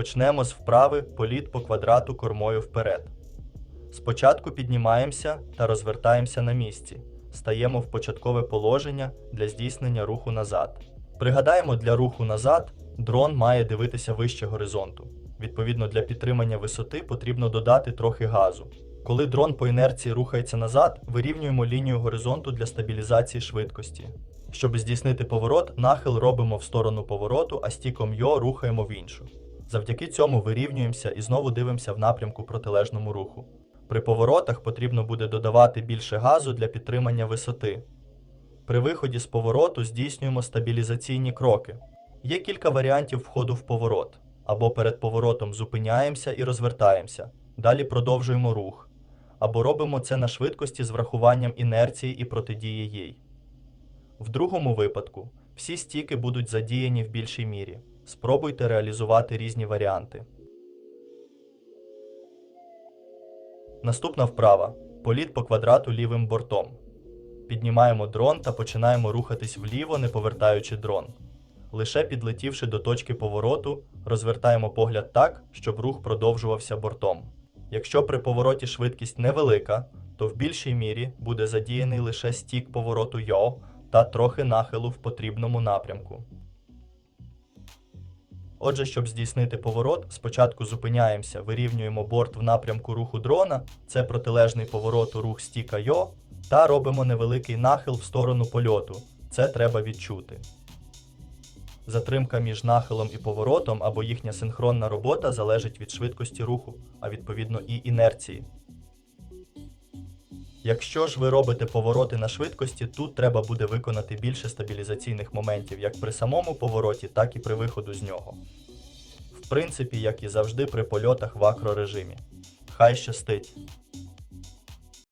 Почнемо з вправи політ по квадрату кормою вперед. Спочатку піднімаємося та розвертаємося на місці. Стаємо в початкове положення для здійснення руху назад. Пригадаємо, для руху назад дрон має дивитися вище горизонту. Відповідно, для підтримання висоти потрібно додати трохи газу. Коли дрон по інерції рухається назад, вирівнюємо лінію горизонту для стабілізації швидкості. Щоб здійснити поворот, нахил робимо в сторону повороту, а стіком йо рухаємо в іншу. Завдяки цьому вирівнюємося і знову дивимося в напрямку протилежному руху. При поворотах потрібно буде додавати більше газу для підтримання висоти. При виході з повороту здійснюємо стабілізаційні кроки. Є кілька варіантів входу в поворот. Або перед поворотом зупиняємося і розвертаємося, далі продовжуємо рух. Або робимо це на швидкості з врахуванням інерції і протидії їй. В другому випадку всі стіки будуть задіяні в більшій мірі. Спробуйте реалізувати різні варіанти. Наступна вправа політ по квадрату лівим бортом. Піднімаємо дрон та починаємо рухатись вліво, не повертаючи дрон. Лише підлетівши до точки повороту, розвертаємо погляд так, щоб рух продовжувався бортом. Якщо при повороті швидкість невелика, то в більшій мірі буде задіяний лише стік повороту йо та трохи нахилу в потрібному напрямку. Отже, щоб здійснити поворот, спочатку зупиняємося, вирівнюємо борт в напрямку руху дрона, це протилежний повороту рух стіка йо, та робимо невеликий нахил в сторону польоту. Це треба відчути. Затримка між нахилом і поворотом або їхня синхронна робота залежить від швидкості руху, а відповідно і інерції. Якщо ж ви робите повороти на швидкості, тут треба буде виконати більше стабілізаційних моментів як при самому повороті, так і при виходу з нього. В принципі, як і завжди при польотах в акрорежимі. Хай щастить!